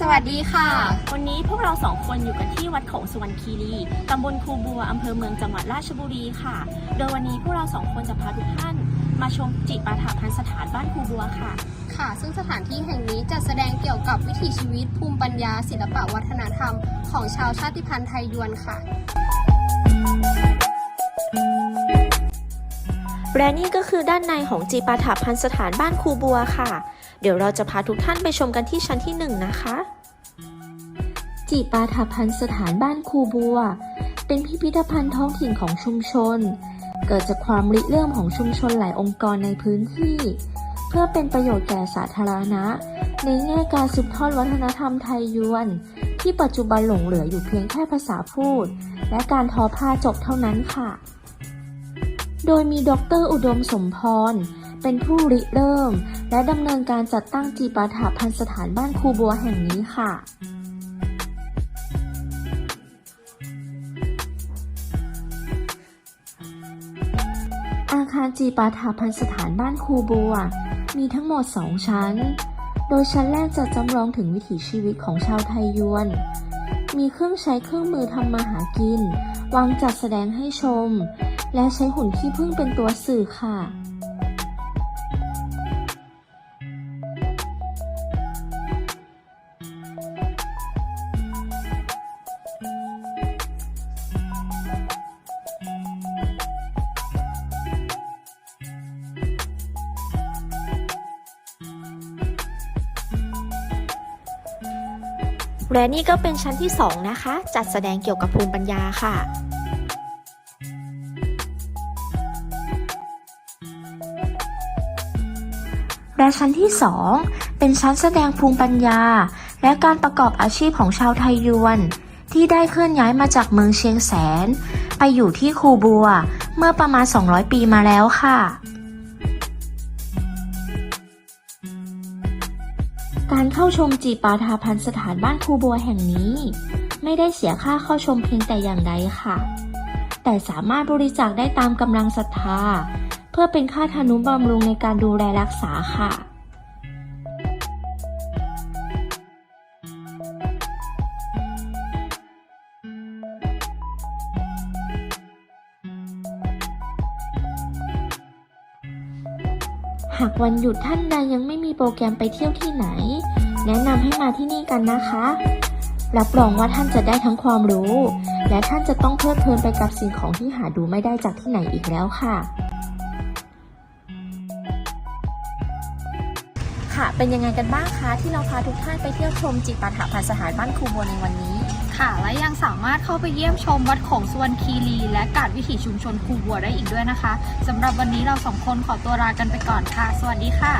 สวัสดีค่ะ วันนี้พวกเราสองคนอยู่กันที่วัดโขงสุวรรณคีรี ตำบลคูบัว อำเภอเมืองจังหวัดราชบุรีค่ะ โดยวันนี้พวกเราสองคนจะพาทุกท่าน มาชมจิปาถะพันสถานบ้านคูบัวค่ะ ค่ะ ซึ่งสถานที่แห่งนี้จะแสดงเกี่ยวกับวิถีชีวิตภูมิปัญญา ศิลปะวัฒนธรรม ของชาวชาติพันธุ์ไทยยวนค่ะ และนี่ก็คือด้านในของจีปาถะพันสถานบ้านคูบัวค่ะ เดี๋ยวเราจะพาทุกท่านไปชมกันที่ชั้นที่หนึ่งนะคะจีปาถพันสถานบ้านคูบัว เป็นพิพิธภัณฑ์ท้องถิ่นของชุมชน เกิดจากความริเริ่มของชุมชนหลายองค์กรในพื้นที่ เพื่อเป็นประโยชน์แก่สาธารณะ ในแง่การสืบทอดวัฒนธรรมไทยยวน ที่ปัจจุบันหลงเหลืออยู่เพียงแค่ภาษาพูด และการทอผ้าจบเท่านั้นค่ะ โดยมีดรอุดมสมพร เป็นผู้ริเริ่ม และดำเนินการจัดตั้งจีปาถะพันสถานบ้านครูบัวแห่งนี้ค่ะอาคารจีปาถะพันสถานบ้านครูบัว มีทั้งหมด 2 ชั้น โดยชั้นแรกจะจำลองถึงวิถีชีวิตของชาวไทยยวน มีเครื่องใช้เครื่องมือทำมาหากิน วางจัดแสดงให้ชม และใช้หุ่นขี้ผึ้งเป็นตัวสื่อค่ะ และนี่ก็เป็นชั้นที่ 2 นะคะ จัดแสดงเกี่ยวกับภูมิปัญญาค่ะและชั้นที่ 2 เป็นชั้นแสดงภูมิปัญญา และการประกอบอาชีพของชาวไทยยวน ที่ได้เคลื่อนย้ายมาจากเมืองเชียงแสน ไปอยู่ที่คูบัว เมื่อประมาณ 200 ปีมาแล้วค่ะ การเข้าชมจีปาทาพันสถานบ้านครูบัวแห่งนี้ ไม่ได้เสียค่าเข้าชมเพียงแต่อย่างใดค่ะ แต่สามารถบริจาคได้ตามกำลังศรัทธา เพื่อเป็นค่าทานุบำรุงในการดูแลรักษาค่ะ หากวันหยุดท่านใดยังไม่มีโปรแกรมไปเที่ยวที่ไหน แนะนำให้มาที่นี่กันนะคะ รับรองว่าท่านจะได้ทั้งความรู้ และท่านจะต้องเพลิดเพลินไปกับสิ่งของที่หาดูไม่ได้จากที่ไหนอีกแล้วค่ะ ค่ะ เป็นยังไงกันบ้างคะ ที่เราพาทุกท่านไปเที่ยวชมจิปาถะพันสหายบ้านครูบัวในวันนี้ ค่ะ และยังสามารถเข้าไปเยี่ยมชมวัดของสวนคีรี และกาดวิถีชุมชนคูบัวได้อีกด้วยนะคะสำหรับวันนี้เราสองคนขอตัวลากันไปก่อนค่ะ สวัสดีค่ะ